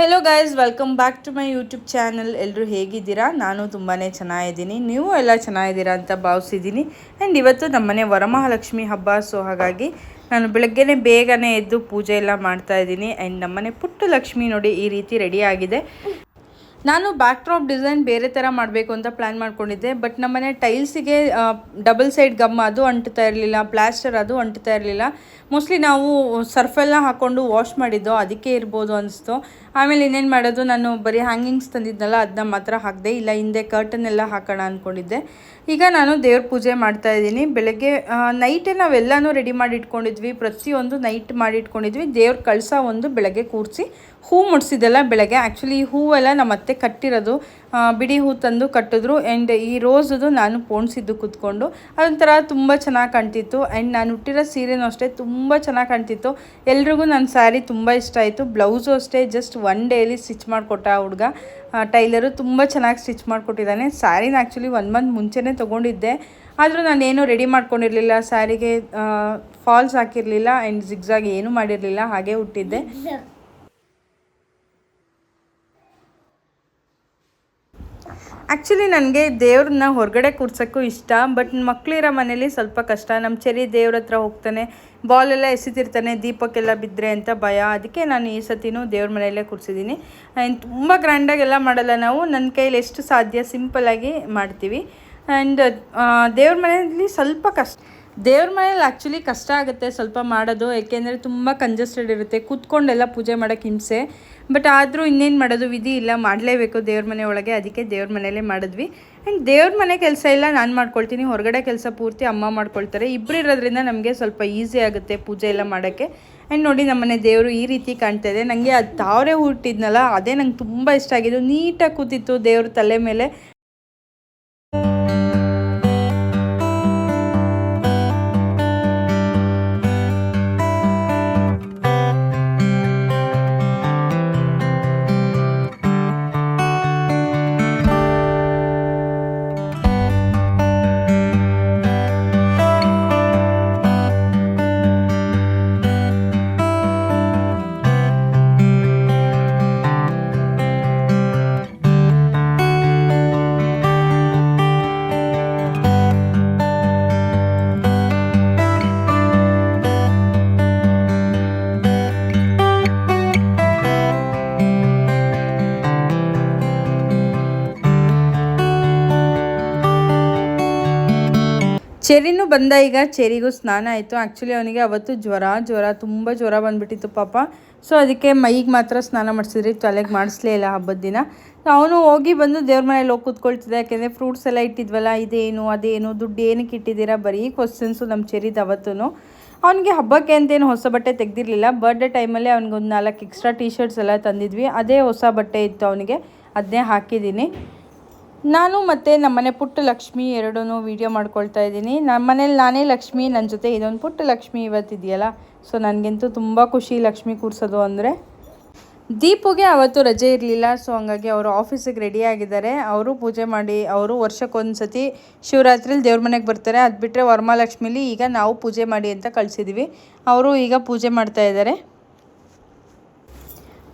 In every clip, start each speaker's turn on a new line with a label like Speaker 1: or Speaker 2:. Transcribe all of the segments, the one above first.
Speaker 1: Hello guys welcome back to my YouTube channel ಎಲ್ಲರೂ ಹೇಗಿದ್ದೀರಾ? ನಾನು ತುಂಬಾ ಚೆನ್ನಾಗಿದ್ದೀನಿ. ನೀವು ಎಲ್ಲ ಚೆನ್ನಾಗಿದ್ದೀರಾ ಅಂತ ಭಾವಿಸಿದ್ದೀನಿ. ಆ್ಯಂಡ್ ಇವತ್ತು ನಮ್ಮನೆ ವರಮಹಾಲಕ್ಷ್ಮಿ ಹಬ್ಬ ಸೊ ಹಾಗಾಗಿ ನಾನು ಬೆಳಗ್ಗೆನೇ ಬೇಗನೆ ಎದ್ದು ಪೂಜೆ ಎಲ್ಲ ಮಾಡ್ತಾ ಇದ್ದೀನಿ. ಆ್ಯಂಡ್ ನಮ್ಮನೆ ಪುಟ್ಟ ಲಕ್ಷ್ಮಿ ನೋಡಿ ಈ ರೀತಿ ರೆಡಿ ಆಗಿದೆ. ನಾನು ಬ್ಯಾಕ್ ಡ್ರಾಪ್ ಡಿಸೈನ್ ಬೇರೆ ಥರ ಮಾಡಬೇಕು ಅಂತ ಪ್ಲ್ಯಾನ್ ಮಾಡ್ಕೊಂಡಿದ್ದೆ ಬಟ್ ನಮ್ಮನೆ ಟೈಲ್ಸಿಗೆ ಡಬಲ್ ಸೈಡ್ ಗಮ್ ಅದು ಅಂಟ್ತಾ ಇರಲಿಲ್ಲ ಪ್ಲಾಸ್ಟರ್ ಅದು ಅಂಟ್ತಾ ಇರಲಿಲ್ಲ. ಮೋಸ್ಟ್ಲಿ ನಾವು ಸರ್ಫೆಲ್ಲ ಹಾಕ್ಕೊಂಡು ವಾಶ್ ಮಾಡಿದ್ದೋ, ಅದಕ್ಕೆ ಇರ್ಬೋದು ಅನಿಸ್ತು. ಆಮೇಲೆ ಇನ್ನೇನು ಮಾಡೋದು, ನಾನು ಬರೀ ಹ್ಯಾಂಗಿಂಗ್ಸ್ ತಂದಿದ್ದನಲ್ಲ ಅದನ್ನ ಮಾತ್ರ ಹಾಕಿದೆ, ಇಲ್ಲ ಹಿಂದೆ ಕರ್ಟನ್ ಎಲ್ಲ ಹಾಕೋಣ ಅಂದ್ಕೊಂಡಿದ್ದೆ ಈಗ ನಾನು ದೇವ್ರ ಪೂಜೆ ಮಾಡ್ತಾ ಇದ್ದೀನಿ. ಬೆಳಗ್ಗೆ ನೈಟೇ ನಾವೆಲ್ಲನೂ ರೆಡಿ ಮಾಡಿ ಇಟ್ಕೊಂಡಿದ್ವಿ, ಪ್ರತಿಯೊಂದು ನೈಟ್ ಮಾಡಿ ಇಟ್ಕೊಂಡಿದ್ವಿ. ದೇವ್ರ ಕಳಸ ಒಂದು ಬೆಳಗ್ಗೆ ಕೂರಿಸಿ, ಹೂ ಮುಡಿಸಿದ್ದೆಲ್ಲ ಬೆಳಗ್ಗೆ. ಆ್ಯಕ್ಚುಲಿ ಹೂವೆಲ್ಲ ನಮ್ಮ ಕಟ್ಟಿರೋದು ಬಿಡಿ ಹೂ ತಂದು ಕಟ್ಟಿದ್ರು. ಆ್ಯಂಡ್ ಈ ರೋಸದು ನಾನು ಪೋಣಿಸಿದ್ದು ಕೂತ್ಕೊಂಡು, ಅದೊಂಥರ ತುಂಬ ಚೆನ್ನಾಗಿ ಕಾಣ್ತಿತ್ತು. ಆ್ಯಂಡ್ ನಾನು ಹುಟ್ಟಿರೋ ಸೀರೆನೂ ಅಷ್ಟೇ ತುಂಬ ಚೆನ್ನಾಗಿ ಕಾಣ್ತಿತ್ತು. ಎಲ್ರಿಗೂ ನನ್ನ ಸ್ಯಾರಿ ತುಂಬ ಇಷ್ಟ ಆಯಿತು. ಬ್ಲೌಸು ಅಷ್ಟೇ ಜಸ್ಟ್ ಒನ್ ಡೇಲಿ ಸ್ಟಿಚ್ ಮಾಡಿಕೊಟ್ಟ ಹುಡುಗ. ಟೈಲರು ತುಂಬ ಚೆನ್ನಾಗಿ ಸ್ಟಿಚ್ ಮಾಡಿಕೊಟ್ಟಿದ್ದಾನೆ. ಸ್ಯಾರಿನ ಆ್ಯಕ್ಚುಲಿ ಒನ್ ಮಂತ್ ಮುಂಚೆನೇ ತೊಗೊಂಡಿದ್ದೆ. ಆದರೂ ನಾನೇನು ರೆಡಿ ಮಾಡ್ಕೊಂಡಿರಲಿಲ್ಲ. ಸ್ಯಾರಿಗೆ ಫಾಲ್ಸ್ ಹಾಕಿರಲಿಲ್ಲ. ಆ್ಯಂಡ್ ಜಿಗ್ಸಾಗಿ ಏನೂ ಮಾಡಿರಲಿಲ್ಲ. ಹಾಗೆ ಹುಟ್ಟಿದ್ದೆ ಆ್ಯಕ್ಚುಲಿ ನನಗೆ ದೇವ್ರನ್ನ ಹೊರಗಡೆ ಕೂರ್ಸೋಕ್ಕೂ ಇಷ್ಟ ಬಟ್ ಮಕ್ಕಳಿರೋ ಮನೇಲಿ ಸ್ವಲ್ಪ ಕಷ್ಟ. ನಮ್ಮ ಚೆರಿ ದೇವ್ರ ಹತ್ರ ಹೋಗ್ತಾನೆ ಬಾಲೆಲ್ಲ ಎಸಿತಿರ್ತಾನೆ, ದೀಪಕ್ಕೆಲ್ಲ ಬಿದ್ದರೆ ಅಂತ ಭಯ. ಅದಕ್ಕೆ ನಾನು ಈ ಸತಿನೂ ದೇವ್ರ ಮನೆಯಲ್ಲೇ ಕೂರಿಸಿದ್ದೀನಿ. ಆ್ಯಂಡ್ ತುಂಬ ಗ್ರ್ಯಾಂಡಾಗೆಲ್ಲ ಮಾಡಲ್ಲ ನಾವು. ನನ್ನ ಕೈಯಲ್ಲಿ ಎಷ್ಟು ಸಾಧ್ಯ ಸಿಂಪಲ್ಲಾಗಿ ಮಾಡ್ತೀವಿ. ಆ್ಯಂಡ್ ದೇವ್ರ ಮನೆಯಲ್ಲಿ ಸ್ವಲ್ಪ ಕಷ್ಟ. ದೇವ್ರ ಮನೇಲಿ ಆ್ಯಕ್ಚುಲಿ ಕಷ್ಟ ಆಗುತ್ತೆ ಸ್ವಲ್ಪ ಮಾಡೋದು, ಏಕೆಂದರೆ ತುಂಬ ಕಂಜಸ್ಟೆಡ್ ಇರುತ್ತೆ. ಕೂತ್ಕೊಂಡೆಲ್ಲ ಪೂಜೆ ಮಾಡೋಕ್ಕೆ ಹಿಂಸೆ. ಬಟ್ ಆದರೂ ಇನ್ನೇನು ಮಾಡೋದು? ವಿಧಿ ಇಲ್ಲ, ಮಾಡಲೇಬೇಕು ದೇವ್ರ ಮನೆ ಒಳಗೆ. ಅದಕ್ಕೆ ದೇವ್ರ ಮನೆಯಲ್ಲೇ ಮಾಡಿದ್ವಿ. ಆ್ಯಂಡ್ ದೇವ್ರ ಮನೆ ಕೆಲಸ ಇಲ್ಲ, ನಾನು ಮಾಡ್ಕೊಳ್ತೀನಿ. ಹೊರಗಡೆ ಕೆಲಸ ಪೂರ್ತಿ ಅಮ್ಮ ಮಾಡ್ಕೊಳ್ತಾರೆ. ಇಬ್ಬರು ಇರೋದ್ರಿಂದ ನಮಗೆ ಸ್ವಲ್ಪ ಈಸಿ ಆಗುತ್ತೆ ಪೂಜೆ ಎಲ್ಲ ಮಾಡೋಕ್ಕೆ. ಆ್ಯಂಡ್ ನೋಡಿ ನಮ್ಮನೆ ದೇವರು ಈ ರೀತಿ ಕಾಣ್ತಾ ಇದೆ. ನನಗೆ ಅದು ತಾವರೆ ಹುಟ್ಟಿದ್ನಲ್ಲ, ಅದೇ ನಂಗೆ ತುಂಬ ಇಷ್ಟ ಆಗಿದ್ದು. ನೀಟಾಗಿ ಕೂತಿತ್ತು ದೇವ್ರ ತಲೆ ಮೇಲೆ. ಚೆರಿನೂ ಬಂದ, ಈಗ ಚೆರಿಗೂ ಸ್ನಾನ ಆಯಿತು. ಆ್ಯಕ್ಚುಲಿ ಅವನಿಗೆ ಅವತ್ತು ಜ್ವರ ಜ್ವರ ತುಂಬ ಜ್ವರ ಬಂದುಬಿಟ್ಟಿತ್ತು ಪಾಪ. ಸೊ ಅದಕ್ಕೆ ಮೈಗೆ ಮಾತ್ರ ಸ್ನಾನ ಮಾಡಿಸಿದ್ರಿ, ತಲೆಗೆ ಮಾಡಿಸ್ಲೇ ಇಲ್ಲ ಹಬ್ಬದ ದಿನ. ಅವನು ಹೋಗಿ ಬಂದು ದೇವ್ರ ಮನೇಲಿ ಹೋಗಿ ಕೂತ್ಕೊಳ್ತಿದ್ದೆ. ಯಾಕೆಂದರೆ ಫ್ರೂಟ್ಸ್ ಎಲ್ಲ ಇಟ್ಟಿದ್ವಲ್ಲ, ಇದೇನು, ಅದೇನು, ದುಡ್ಡು ಏನಕ್ಕೆ ಇಟ್ಟಿದ್ದೀರಾ? ಬರೀ ಕ್ವಶನ್ಸು ನಮ್ಮ ಚೆರಿದ ಅವತ್ತೂ ಅವನಿಗೆ ಹಬ್ಬಕ್ಕೆ ಅಂತೇನು ಹೊಸ ಬಟ್ಟೆ ತೆಗ್ದಿರಲಿಲ್ಲ. ಬರ್ಡೇ ಟೈಮಲ್ಲಿ ಅವ್ನಿಗೆ ಒಂದು ನಾಲ್ಕು ಎಕ್ಸ್ಟ್ರಾ ಟೀ ಶರ್ಟ್ಸ್ ಎಲ್ಲ ತಂದಿದ್ವಿ. ಅದೇ ಹೊಸ ಬಟ್ಟೆ ಇತ್ತು ಅವನಿಗೆ. ಅದನ್ನೇ ಹಾಕಿದ್ದೀನಿ. ನಾನು ಮತ್ತು ನಮ್ಮನೆ ಪುಟ್ಟ ಲಕ್ಷ್ಮಿ ಎರಡೂ ವಿಡಿಯೋ ಮಾಡ್ಕೊಳ್ತಾ ಇದ್ದೀನಿ. ನಮ್ಮ ಮನೇಲಿ ನಾನೇ ಲಕ್ಷ್ಮಿ ನನ್ನ ಜೊತೆ ಇದೊಂದು ಪುಟ್ಟ ಲಕ್ಷ್ಮಿ ಇವತ್ತಿದೆಯಲ್ಲ? ಸೊ ನನಗಂತೂ ತುಂಬ ಖುಷಿ ಲಕ್ಷ್ಮಿ ಕೂರಿಸೋದು ಅಂದರೆ. ದೀಪುಗೆ ಅವತ್ತು ರಜೆ ಇರಲಿಲ್ಲ ಸೊ ಹಂಗಾಗಿ ಅವರು ಆಫೀಸಿಗೆ ರೆಡಿ ಆಗಿದ್ದಾರೆ. ಅವರು ಪೂಜೆ ಮಾಡಿ, ಅವರು ವರ್ಷಕ್ಕೊಂದು ಸತಿ ಶಿವರಾತ್ರಿಲಿ ದೇವ್ರ ಮನೆಗೆ ಬರ್ತಾರೆ. ಅದು ಬಿಟ್ಟರೆ ವರಮಹಾಲಕ್ಷ್ಮಿಲಿ ಈಗ ನಾವು ಪೂಜೆ ಮಾಡಿ ಅಂತ ಕಳಿಸಿದ್ವಿ. ಅವರು ಈಗ ಪೂಜೆ ಮಾಡ್ತಾ ಇದ್ದಾರೆ.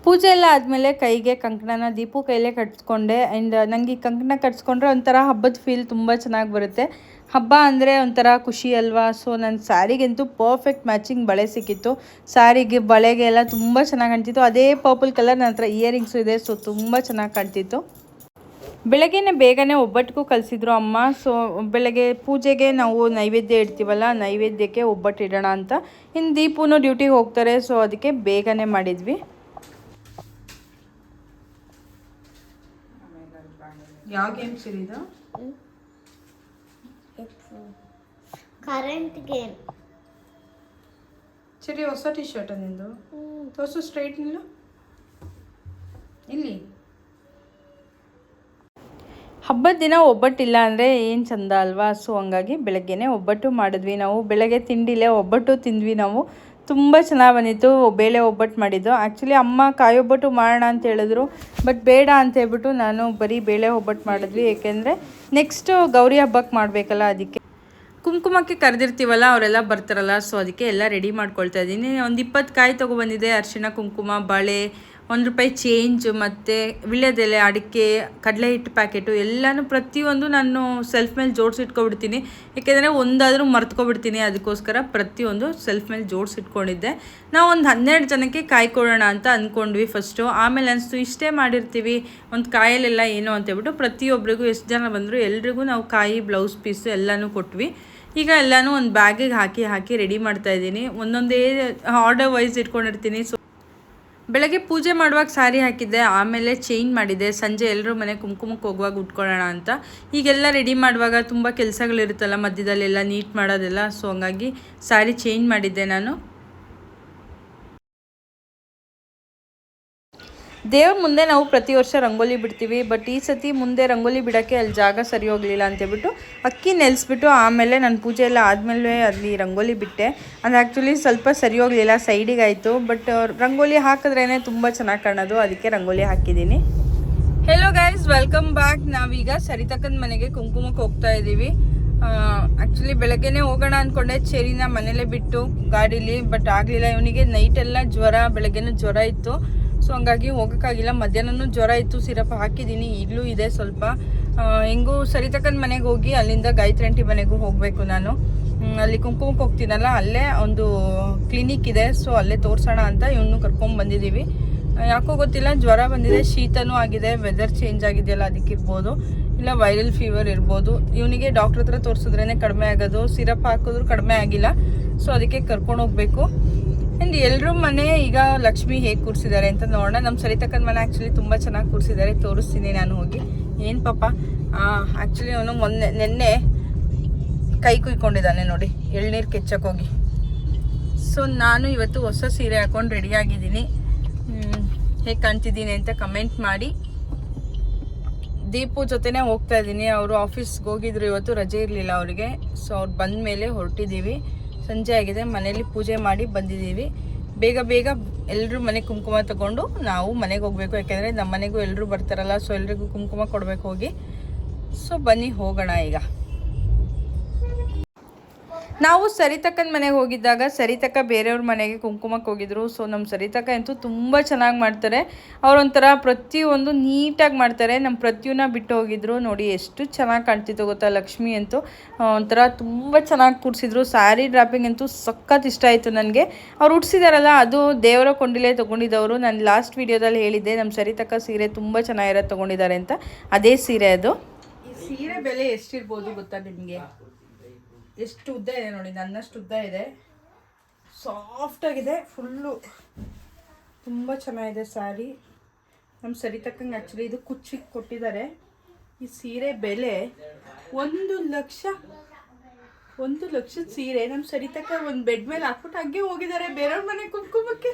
Speaker 1: ಪೂಜೆ ಎಲ್ಲ ಆದಮೇಲೆ ಕೈಗೆ ಕಂಕಣನ, ದೀಪು ಕೈಲೇ ಕಟ್ಸ್ಕೊಂಡೆ. ಆ್ಯಂಡ್ ನನಗೆ ಈ ಕಂಕಣ ಕಟ್ಸ್ಕೊಂಡ್ರೆ ಒಂಥರ ಹಬ್ಬದ ಫೀಲ್ ತುಂಬ ಚೆನ್ನಾಗಿ ಬರುತ್ತೆ. ಹಬ್ಬ ಅಂದರೆ ಒಂಥರ ಖುಷಿ ಅಲ್ವಾ? ಸೊ ನನ್ನ ಸ್ಯಾರಿಗಂತೂ ಪರ್ಫೆಕ್ಟ್ ಮ್ಯಾಚಿಂಗ್ ಬಳೆ ಸಿಕ್ಕಿತ್ತು. ಸ್ಯಾರಿಗೆ ಬಳೆಗೆ ಎಲ್ಲ ತುಂಬ ಚೆನ್ನಾಗಿ ಕಾಣ್ತಿತ್ತು. ಅದೇ ಪರ್ಪಲ್ ಕಲರ್ ನನ್ನ ಹತ್ರ ಇಯರಿಂಗ್ಸು ಇದೆ ಸೊ ತುಂಬ ಚೆನ್ನಾಗಿ ಕಾಣ್ತಿತ್ತು. ಬೆಳಗ್ಗೆನೆ ಬೇಗನೆ ಒಬ್ಬಟ್ಟಿಗೂ ಕಲಿಸಿದ್ರು ಅಮ್ಮ. ಸೊ ಬೆಳಗ್ಗೆ ಪೂಜೆಗೆ ನಾವು ನೈವೇದ್ಯ ಇಡ್ತೀವಲ್ಲ, ನೈವೇದ್ಯಕ್ಕೆ ಒಬ್ಬಟ್ಟು ಇಡೋಣ ಅಂತ. ಇನ್ನು ದೀಪುನು ಡ್ಯೂಟಿಗೆ ಹೋಗ್ತಾರೆ ಸೊ ಅದಕ್ಕೆ ಬೇಗನೆ ಮಾಡಿದ್ವಿ. ಯಾವ ಗೇಮ್ ಇದು?
Speaker 2: ಕರೆಂಟ್ ಗೇಮ್
Speaker 1: ಸರಿ ಹೊಸ ಟಿ ಶರ್ಟ್ ನಿಂದು? ತೋರಿಸು ಸ್ಟ್ರೈಟ್ ನಿಲ್ಲು ಇಲ್ಲಿ. ಹಬ್ಬದ ದಿನ ಒಬ್ಬಟ್ಟಿಲ್ಲ ಅಂದರೆ ಏನು ಚಂದ ಅಲ್ವಾ? ಸೊ ಹಂಗಾಗಿ ಬೆಳಗ್ಗೆನೆ ಒಬ್ಬಟ್ಟು ಮಾಡಿದ್ವಿ ನಾವು. ಬೆಳಗ್ಗೆ ತಿಂಡಿಲೇ ಒಬ್ಬಟ್ಟು ತಿಂದ್ವಿ ನಾವು. ತುಂಬ ಚೆನ್ನಾಗಿ ಬಂದಿತ್ತು. ಬೇಳೆ ಒಬ್ಬಟ್ಟು ಮಾಡಿದ್ದು. ಆ್ಯಕ್ಚುಲಿ ಅಮ್ಮ ಕಾಯಿ ಒಬ್ಬಟ್ಟು ಮಾಡೋಣ ಅಂತ ಹೇಳಿದ್ರು. ಬಟ್ ಬೇಡ ಅಂತ ಹೇಳ್ಬಿಟ್ಟು ನಾನು ಬರೀ ಬೇಳೆ ಒಬ್ಬಟ್ಟು ಮಾಡಿದ್ವಿ. ಏಕೆಂದರೆ ನೆಕ್ಸ್ಟು ಗೌರಿ ಹಬ್ಬಕ್ಕೆ ಮಾಡಬೇಕಲ್ಲ ಅದಕ್ಕೆ. ಕುಂಕುಮಕ್ಕೆ ಕರೆದಿರ್ತೀವಲ್ಲ, ಅವರೆಲ್ಲ ಬರ್ತಾರಲ್ಲ. ಸೊ ಅದಕ್ಕೆ ಎಲ್ಲ ರೆಡಿ ಮಾಡ್ಕೊಳ್ತಾ ಇದ್ದೀನಿ. ಒಂದು ಇಪ್ಪತ್ತು ಕಾಯಿ ತೊಗೊಬಂದಿದೆ ಅರಿಶಿಣ, ಕುಂಕುಮ, ಬಳೆ ಒಂದು ರೂಪಾಯಿ ಚೇಂಜ್ ಮತ್ತು ವಿಳ್ಯದೆಲೆ, ಅಡಿಕೆ, ಕಡಲೆ ಹಿಟ್ಟು ಪ್ಯಾಕೆಟು ಎಲ್ಲನೂ ಪ್ರತಿಯೊಂದು ನಾನು ಸೆಲ್ಫ್ ಮೇಲೆ ಜೋಡಿಸಿಟ್ಕೊಬಿಡ್ತೀನಿ ಏಕೆಂದರೆ ಒಂದಾದರೂ ಮರ್ತ್ಕೊಬಿಡ್ತೀನಿ. ಅದಕ್ಕೋಸ್ಕರ ಪ್ರತಿಯೊಂದು ಸೆಲ್ಫ್ ಮೇಲೆ ಜೋಡಿಸಿಟ್ಕೊಂಡಿದ್ದೆ ನಾವು ಒಂದು ಹನ್ನೆರಡು ಜನಕ್ಕೆ ಕಾಯಿ ಕೊಡೋಣ ಅಂತ ಅಂದ್ಕೊಂಡ್ವಿ ಫಸ್ಟು ಆಮೇಲೆ ಅನಿಸ್ತು, ಇಷ್ಟೇ ಮಾಡಿರ್ತೀವಿ. ಒಂದು ಕಾಯಲ್ಲೆಲ್ಲ ಏನು ಅಂತೇಳ್ಬಿಟ್ಟು ಪ್ರತಿಯೊಬ್ಬರಿಗೂ ಎಷ್ಟು ಜನ ಬಂದರೂ ಎಲ್ರಿಗೂ ನಾವು ಕಾಯಿ ಬ್ಲೌಸ್ ಪೀಸು ಎಲ್ಲನೂ ಕೊಟ್ವಿ. ಈಗ ಎಲ್ಲನೂ ಒಂದು ಬ್ಯಾಗಿಗೆ ಹಾಕಿ ಹಾಕಿ ರೆಡಿ ಮಾಡ್ತಾ ಇದ್ದೀನಿ. ಒಂದೊಂದೇ ಆರ್ಡರ್ ವೈಸ್ ಇಟ್ಕೊಂಡಿರ್ತೀನಿ. ಸೊ ಬೆಳಗ್ಗೆ ಪೂಜೆ ಮಾಡುವಾಗ ಸಾರಿ ಹಾಕಿದ್ದೆ, ಆಮೇಲೆ ಚೇಂಜ್ ಮಾಡಿದ್ದೆ ಸಂಜೆ ಎಲ್ಲರೂ ಮನೆ ಕುಂಕುಮಕ್ಕೆ ಹೋಗುವಾಗ ಉಟ್ಕೊಳ್ಳೋಣ ಅಂತ. ಈಗೆಲ್ಲ ರೆಡಿ ಮಾಡುವಾಗ ತುಂಬ ಕೆಲಸಗಳಿರುತ್ತಲ್ಲ ಮಧ್ಯದಲ್ಲೆಲ್ಲ ನೀಟ್ ಮಾಡೋದೆಲ್ಲ. ಸೊ ಹಂಗಾಗಿ ಸಾರಿ ಚೇಂಜ್ ಮಾಡಿದ್ದೆ ನಾನು. ದೇವ್ರ ಮುಂದೆ ನಾವು ಪ್ರತಿ ವರ್ಷ ರಂಗೋಲಿ ಬಿಡ್ತೀವಿ ಬಟ್ ಈ ಸತಿ ಮುಂದೆ ರಂಗೋಲಿ ಬಿಡೋಕ್ಕೆ ಅಲ್ಲಿ ಜಾಗ ಸರಿ ಹೋಗಲಿಲ್ಲ ಅಂತೇಳ್ಬಿಟ್ಟು ಅಕ್ಕಿ ನೆಲೆಸ್ಬಿಟ್ಟು ಆಮೇಲೆ ನಾನು ಪೂಜೆ ಎಲ್ಲ ಆದಮೇಲೆ ಅಲ್ಲಿ ರಂಗೋಲಿ ಬಿಟ್ಟೆ. ಅಂದರೆ ಆ್ಯಕ್ಚುಲಿ ಸ್ವಲ್ಪ ಸರಿ ಹೋಗಲಿಲ್ಲ ಸೈಡಿಗೆ ಆಯಿತು ಬಟ್ ರಂಗೋಲಿ ಹಾಕಿದ್ರೇ ತುಂಬ ಚೆನ್ನಾಗಿ ಕಾಣೋದು, ಅದಕ್ಕೆ ರಂಗೋಲಿ ಹಾಕಿದ್ದೀನಿ. ಹೆಲೋ ಗೈಸ್ ವೆಲ್ಕಮ್ ಬ್ಯಾಕ್ ನಾವೀಗ ಸರಿತಕ್ಕನ ಮನೆಗೆ ಕುಂಕುಮಕ್ಕೆ ಹೋಗ್ತಾ ಇದ್ದೀವಿ. ಆ್ಯಕ್ಚುಲಿ ಬೆಳಗ್ಗೆನೆ ಹೋಗೋಣ ಅಂದ್ಕೊಂಡೆ ಚೇರಿನ ಮನೇಲೆ ಬಿಟ್ಟು ಗಾಡೀಲಿ ಬಟ್ ಆಗಲಿಲ್ಲ. ಇವನಿಗೆ ನೈಟೆಲ್ಲ ಜ್ವರ, ಬೆಳಗ್ಗೆನೂ ಜ್ವರ ಇತ್ತು. ಸೊ ಹಂಗಾಗಿ ಹೋಗೋಕ್ಕಾಗಿಲ್ಲ. ಮಧ್ಯಾಹ್ನನೂ ಜ್ವರ ಇತ್ತು, ಸಿರಪ್ ಹಾಕಿದ್ದೀನಿ. ಈಗಲೂ ಇದೆ ಸ್ವಲ್ಪ. ಹೆಂಗೂ ಸರಿತಕ್ಕನ ಮನೆಗೆ ಹೋಗಿ ಅಲ್ಲಿಂದ ಗಾಯತ್ರಿ ಆಂಟಿ ಮನೆಗೂ ಹೋಗಬೇಕು ನಾನು. ಅಲ್ಲಿ ಕುಂಕುಮಕ್ಕೆ ಹೋಗ್ತೀನಲ್ಲ, ಅಲ್ಲೇ ಒಂದು ಕ್ಲಿನಿಕ್ ಇದೆ. ಸೊ ಅಲ್ಲೇ ತೋರಿಸೋಣ ಅಂತ ಇವನು ಕರ್ಕೊಂಡು ಬಂದಿದ್ದೀವಿ. ಯಾಕೋ ಗೊತ್ತಿಲ್ಲ, ಜ್ವರ ಬಂದಿದೆ, ಶೀತನೂ ಆಗಿದೆ ವೆದರ್ ಚೇಂಜ್ ಆಗಿದೆಯಲ್ಲ ಅದಕ್ಕಿರ್ಬೋದು ಇಲ್ಲ ವೈರಲ್ ಫೀವರ್ ಇರ್ಬೋದು. ಇವನಿಗೆ ಡಾಕ್ಟ್ರ್ ಹತ್ರ ತೋರಿಸಿದ್ರೇ ಕಡಿಮೆ ಆಗೋದು. ಸಿರಪ್ ಹಾಕಿದ್ರು ಕಡಿಮೆ ಆಗಿಲ್ಲ. ಸೊ ಅದಕ್ಕೆ ಕರ್ಕೊಂಡು ಹೋಗ್ಬೇಕು. ಆ್ಯಂಡ್ ಎಲ್ಲರೂ ಮನೆ ಈಗ ಲಕ್ಷ್ಮಿ ಹೇಗೆ ಕೂರಿಸಿದ್ದಾರೆ ಅಂತ ನೋಡೋಣ. ನಮ್ಮ ಸರಿತಕ್ಕನ ಮನೆ ಆ್ಯಕ್ಚುಲಿ ತುಂಬ ಚೆನ್ನಾಗಿ ಕೂರಿಸಿದ್ದಾರೆ. ತೋರಿಸ್ತೀನಿ ನಾನು ಹೋಗಿ. ಏನು ಪಾಪ? ಆ್ಯಕ್ಚುಲಿ ಅವನು ಮೊನ್ನೆ, ನಿನ್ನೆ ಕೈ ಕುಯ್ಕೊಂಡಿದ್ದಾನೆ ನೋಡಿ. ಎಳ್ನೀರು ಕೆಚ್ಚಕ್ಕೋಗಿ ಸೊ ನಾನು ಇವತ್ತು ಹೊಸ ಸೀರೆ ಹಾಕೊಂಡು ರೆಡಿ ಆಗಿದ್ದೀನಿ. ಹೇಗೆ ಕಾಣ್ತಿದ್ದೀನಿ ಅಂತ ಕಮೆಂಟ್ ಮಾಡಿ. ದೀಪು ಜೊತೆನೇ ಹೋಗ್ತಾ ಇದ್ದೀನಿ. ಅವರು ಆಫೀಸ್ಗೆ ಹೋಗಿದ್ರು ಇವತ್ತು, ರಜೆ ಇರಲಿಲ್ಲ ಅವರಿಗೆ. ಸೊ ಅವ್ರು ಬಂದ ಮೇಲೆ ಹೊರಟಿದ್ದೀವಿ ಸಂಜೆ ಆಗಿದೆ, ಮನೆಯಲ್ಲಿ ಪೂಜೆ ಮಾಡಿ ಬಂದಿದ್ದೀವಿ. ಬೇಗ ಬೇಗ ಎಲ್ಲರೂ ಮನೆ ಕುಂಕುಮ ತಗೊಂಡು ನಾವು ಮನೆಗೆ ಹೋಗಬೇಕು. ಯಾಕೆಂದರೆ ನಮ್ಮ ಮನೆಗೂ ಎಲ್ಲರೂ ಬರ್ತಾರಲ್ಲ, ಸೊ ಎಲ್ರಿಗೂ ಕುಂಕುಮ ಕೊಡ್ಬೇಕು ಹೋಗಿ. ಸೊ ಬನ್ನಿ ಹೋಗೋಣ ಈಗ. ನಾವು ಸರಿತಕ್ಕನ ಮನೆಗೆ ಹೋಗಿದ್ದಾಗ ಸರಿತಕ್ಕ ಬೇರೆಯವ್ರ ಮನೆಗೆ ಕುಂಕುಮಕ್ಕೆ ಹೋಗಿದ್ರು. ಸೊ ನಮ್ಮ ಸರಿತಕ್ಕ ಅಂತೂ ತುಂಬ ಚೆನ್ನಾಗಿ ಮಾಡ್ತಾರೆ. ಅವರೊಂಥರ ಪ್ರತಿಯೊಂದು ನೀಟಾಗಿ ಮಾಡ್ತಾರೆ. ನಮ್ಮ ಪ್ರತಿಯೊನ್ನ ಬಿಟ್ಟು ಹೋಗಿದ್ರು. ನೋಡಿ ಎಷ್ಟು ಚೆನ್ನಾಗಿ ಕಾಣ್ತಿತ್ತು ಗೊತ್ತಾ ಲಕ್ಷ್ಮಿ ಅಂತೂ. ಒಂಥರ ತುಂಬ ಚೆನ್ನಾಗಿ ಕೂರಿಸಿದ್ರು ಸ್ಯಾರಿ ಡ್ರಾಪಿಂಗ್ ಅಂತೂ ಸಖತ್ ಇಷ್ಟ ಆಯಿತು ನನಗೆ. ಅವ್ರು ಉಡ್ಸಿದಾರಲ್ಲ, ಅದು ದೇವರ ಕೊಂಡಿಲೇ ತೊಗೊಂಡಿದ್ದವರು. ನಾನು ಲಾಸ್ಟ್ ವಿಡಿಯೋದಲ್ಲಿ ಹೇಳಿದ್ದೆ ನಮ್ಮ ಸರಿತಕ್ಕ ಸೀರೆ ತುಂಬ ಚೆನ್ನಾಗಿರೋದು ತೊಗೊಂಡಿದ್ದಾರೆ ಅಂತ. ಅದೇ ಸೀರೆ ಅದು. ಸೀರೆ ಬೆಲೆ ಎಷ್ಟಿರ್ಬೋದು ಗೊತ್ತಾ ನಿಮಗೆ? ಎಷ್ಟು ಉದ್ದ ಇದೆ ನೋಡಿ, ನನ್ನಷ್ಟು ಉದ್ದ ಇದೆ. ಸಾಫ್ಟ್ ಆಗಿದೆ ಫುಲ್ಲು ತುಂಬ ಚೆನ್ನಾಗಿದೆ ಸ್ಯಾರಿ ನಮ್ಮ ಸರಿ ತಕ್ಕಂಗೆ ಆ್ಯಕ್ಚುಲಿ ಇದು ಕುಚ್ಚಿಗೆ ಕೊಟ್ಟಿದ್ದಾರೆ. ಈ ಸೀರೆ ಬೆಲೆ ಒಂದು ಲಕ್ಷ, ಒಂದು ಲಕ್ಷದ ಸೀರೆ. ನಮ್ಮ ಸರಿ ತಕ್ಕ ಒಂದು ಬೆಡ್ ಮೇಲೆ ಹಾಕ್ಬಿಟ್ಟು ಹಂಗೆ ಹೋಗಿದ್ದಾರೆ, ಬೇರೆಯವ್ರ ಮನೆ ಕುಂಕುಮಕ್ಕೆ.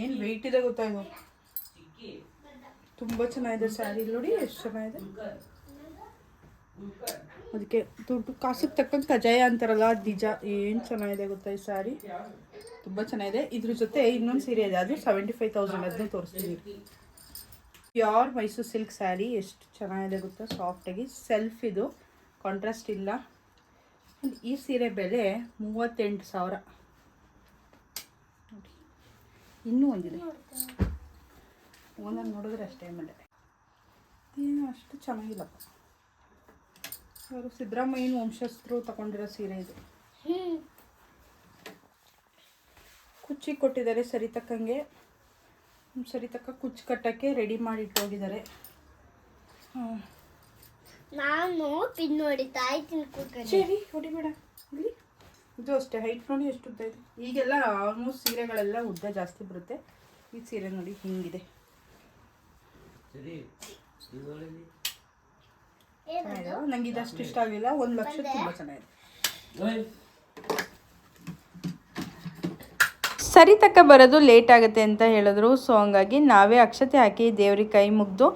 Speaker 1: ಏನು ವೆಯ್ಟ್ ಇದೆ ಗೊತ್ತಾ ಇದು? ತುಂಬ ಚೆನ್ನಾಗಿದೆ ಸ್ಯಾರಿ ನೋಡಿ, ಎಷ್ಟು ಚೆನ್ನಾಗಿದೆ. ಅದಕ್ಕೆ ದುಡ್ಡು, ಕಾಸಿಗೆ ತಕ್ಕಂಗೆ ಕಜಾಯ ಅಂತಾರಲ್ಲ ನಿಜ. ಏನು ಚೆನ್ನಾಗಿದೆ ಗೊತ್ತಾ ಈ ಸ್ಯಾರಿ? ತುಂಬ ಚೆನ್ನಾಗಿದೆ. ಇದ್ರ ಜೊತೆ ಇನ್ನೊಂದು ಸೀರೆ ಇದೆ, ಅದು ಸೆವೆಂಟಿ ಫೈವ್ ತೌಸಂಡ್ ಅದನ್ನು ತೋರಿಸ್ತೀನಿ. ಪ್ಯೂರ್ ಮೈಸೂರು ಸಿಲ್ಕ್ ಸ್ಯಾರಿ, ಎಷ್ಟು ಚೆನ್ನಾಗಿದೆ ಗೊತ್ತಾ ಸಾಫ್ಟಾಗಿ ಸೆಲ್ಫ್ ಇದು ಕಾಂಟ್ರಾಸ್ಟ್ ಇಲ್ಲ. ಈ ಸೀರೆ ಬೆಲೆ ಮೂವತ್ತೆಂಟು ಸಾವಿರ. ಇನ್ನೂ ಒಂದಿದೆ. ಒಂದನ್ನು ನೋಡಿದ್ರೆ ಅಷ್ಟೇ ಆಮೇಲೆ ಏನು ಅಷ್ಟು ಚೆನ್ನಾಗಿಲ್ಲ. ಅವರು ಸಿದ್ದರಾಮಯ್ಯನ ವಂಶಸ್ಥರು ತಗೊಂಡಿರೋ ಸೀರೆ ಇದು. ಕುಚ್ಚಿ ಕೊಟ್ಟಿದ್ದಾರೆ ಸರಿ ತಕ್ಕಂಗೆ. ಸರಿ ತಕ್ಕ ಕುಚ್ಚು ಕಟ್ಟಕ್ಕೆ ರೆಡಿ ಮಾಡಿ ಇಟ್ಟೋಗಿದ್ದಾರೆ.
Speaker 2: ನಾನು ಪಿನ್ ಹೊಡಿತಾ ಇದ್ದೀನಿ
Speaker 1: ಸರಿ ಹೊಡಿಬೇಡ. ಇಲ್ಲಿ? ಇದು ಅಷ್ಟೇ ಹೈಟ್ ನೋಡಿ ಎಷ್ಟು ಉದ್ದ ಇದೆ. ಈಗೆಲ್ಲ ಆಲ್ಮೋಸ್ಟ್ ಸೀರೆಗಳೆಲ್ಲ ಉದ್ದ ಜಾಸ್ತಿ ಬರುತ್ತೆ. ಈ ಸೀರೆ ನೋಡಿ ಹಿಂಗಿದೆ. ನಂಗೆ ಇದಷ್ಟು ಇಷ್ಟ ಆಗಲಿಲ್ಲ ಒಂದು ಲಕ್ಷ ತುಂಬ ಚೆನ್ನಾಗಿದೆ. ಸರಿ ತಕ್ಕ ಬರೋದು ಲೇಟ್ ಆಗುತ್ತೆ ಅಂತ ಹೇಳಿದ್ರು. ಸೊ ಹಂಗಾಗಿ ನಾವೇ ಅಕ್ಷತೆ ಹಾಕಿ ದೇವ್ರಿಗೆ ಕೈ ಮುಗ್ದು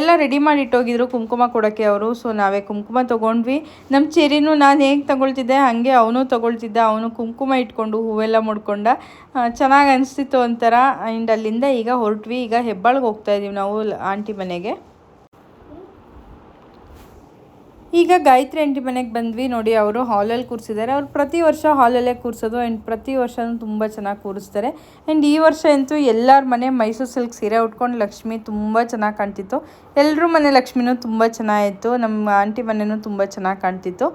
Speaker 1: ಎಲ್ಲ ರೆಡಿ ಮಾಡಿ ಇಟ್ಟೋಗಿದ್ರು ಕುಂಕುಮ ಕೊಡೋಕ್ಕೆ ಅವರು. ಸೊ ನಾವೇ ಕುಂಕುಮ ತೊಗೊಂಡ್ವಿ. ನಮ್ಮ ಚೆರಿನೂ ನಾನು ಹೇಗೆ ತಗೊಳ್ತಿದ್ದೆ, ಹಾಗೆ ಅವನು ತೊಗೊಳ್ತಿದ್ದೆ. ಅವನು ಕುಂಕುಮ ಇಟ್ಕೊಂಡು ಹೂವೆಲ್ಲ ಮುಡ್ಕೊಂಡ ಚೆನ್ನಾಗಿ ಅನಿಸ್ತಿತ್ತು ಒಂಥರ. ಆ್ಯಂಡ್ ಅಲ್ಲಿಂದ ಈಗ ಹೊರಟ್ವಿ. ಈಗ ಹೆಬ್ಬಾಳ್ಗೆ ಹೋಗ್ತಾ ಇದೀವಿ ನಾವು ಆಂಟಿ ಮನೆಗೆ. ಈಗ ಗಾಯತ್ರಿ ಆಂಟಿ ಮನೆಗೆ ಬಂದ್ವಿ. ನೋಡಿ, ಅವರು ಹಾಲಲ್ಲಿ ಕೂರಿಸಿದ್ದಾರೆ ಅವ್ರು ಪ್ರತಿ ವರ್ಷ ಹಾಲಲ್ಲೇ ಕೂರಿಸೋದು ಆ್ಯಂಡ್ ಪ್ರತಿ ವರ್ಷವೂ ತುಂಬ ಚೆನ್ನಾಗಿ ಕೂರಿಸ್ತಾರೆ. ಆ್ಯಂಡ್ ಈ ವರ್ಷ ಅಂತೂ ಎಲ್ಲರ ಮನೆ ಮೈಸೂರು ಸಿಲ್ಕ್ ಸೀರೆ ಉಟ್ಕೊಂಡು ಲಕ್ಷ್ಮಿ ತುಂಬ ಚೆನ್ನಾಗಿ ಕಾಣ್ತಿತ್ತು. ಎಲ್ಲರೂ ಮನೆ ಲಕ್ಷ್ಮಿನೂ ತುಂಬ ಚೆನ್ನಾಗಿತ್ತು ನಮ್ಮ ಆಂಟಿ ಮನೆಯೂ ತುಂಬ ಚೆನ್ನಾಗಿ ಕಾಣ್ತಿತ್ತು.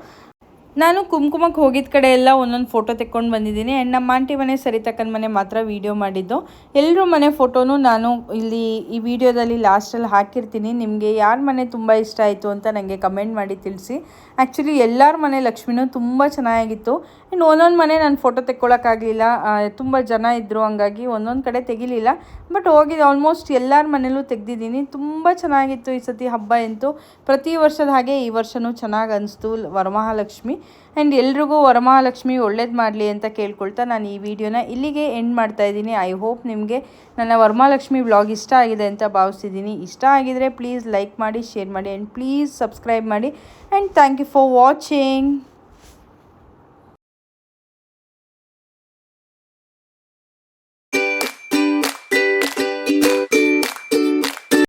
Speaker 1: ನಾನು ಕುಂಕುಮಕ್ಕೆ ಹೋಗಿದ್ದ ಕಡೆ ಎಲ್ಲ ಒಂದೊಂದು ಫೋಟೋ ತೆಕ್ಕೊಂಡು ಬಂದಿದ್ದೀನಿ. ಆ್ಯಂಡ್ ನಮ್ಮ ಆಂಟಿ ಮನೆ ಸರಿತಕ್ಕನ ಮನೆ ಮಾತ್ರ ವೀಡಿಯೋ ಮಾಡಿದ್ದು. ಎಲ್ಲರೂ ಮನೆ ಫೋಟೋನು ನಾನು ಇಲ್ಲಿ ಈ ವಿಡಿಯೋದಲ್ಲಿ ಲಾಸ್ಟಲ್ಲಿ ಹಾಕಿರ್ತೀನಿ. ನಿಮಗೆ ಯಾರ ಮನೆ ತುಂಬ ಇಷ್ಟ ಆಯಿತು ಅಂತ ನನಗೆ ಕಮೆಂಟ್ ಮಾಡಿ ತಿಳಿಸಿ. ಆ್ಯಕ್ಚುಲಿ ಎಲ್ಲರ ಮನೆ ಲಕ್ಷ್ಮಿನೂ ತುಂಬ ಚೆನ್ನಾಗಿತ್ತು. ಆ್ಯಂಡ್ ಒಂದೊಂದು ಮನೆ ನಾನು ಫೋಟೋ ತೆಕ್ಕೊಳ್ಳೋಕ್ಕಾಗಲಿಲ್ಲ ತುಂಬ ಜನ ಇದ್ದರು ಹಂಗಾಗಿ ಒಂದೊಂದು ಕಡೆ ತೆಗಿಲಿಲ್ಲ. ಬಟ್ ಹೋಗಿದ್ದು ಆಲ್ಮೋಸ್ಟ್ ಎಲ್ಲರ ಮನೇಲೂ ತೆಗ್ದಿದ್ದೀನಿ. ತುಂಬ ಚೆನ್ನಾಗಿತ್ತು ಈ ಸತಿ ಹಬ್ಬ ಅಂತೂ ಪ್ರತಿ ವರ್ಷದ ಹಾಗೆ ಈ ವರ್ಷವೂ ಚೆನ್ನಾಗಿ ಅನಿಸ್ತು, ವರಮಹಾಲಕ್ಷ್ಮಿ. ಆ್ಯಂಡ್ ಎಲ್ರಿಗೂ ವರಮಹಾಲಕ್ಷ್ಮಿ ಒಳ್ಳೇದು ಮಾಡಲಿ ಅಂತ ಕೇಳ್ಕೊಳ್ತಾ ನಾನು ಈ ವಿಡಿಯೋನ ಇಲ್ಲಿಗೆ ಎಂಡ್ ಮಾಡ್ತಾ ಇದ್ದೀನಿ. ಐ ಹೋಪ್ ನಿಮಗೆ ನನ್ನ ವರಮಹಾಲಕ್ಷ್ಮಿ ವ್ಲಾಗ್ ಇಷ್ಟ ಆಗಿದೆ ಅಂತ ಭಾವಿಸಿದ್ದೀನಿ ಇಷ್ಟ ಆಗಿದರೆ ಪ್ಲೀಸ್ ಲೈಕ್ ಮಾಡಿ ಶೇರ್ ಮಾಡಿ ಆ್ಯಂಡ್ ಪ್ಲೀಸ್ ಸಬ್ಸ್ಕ್ರೈಬ್ ಮಾಡಿ. And thank you for watching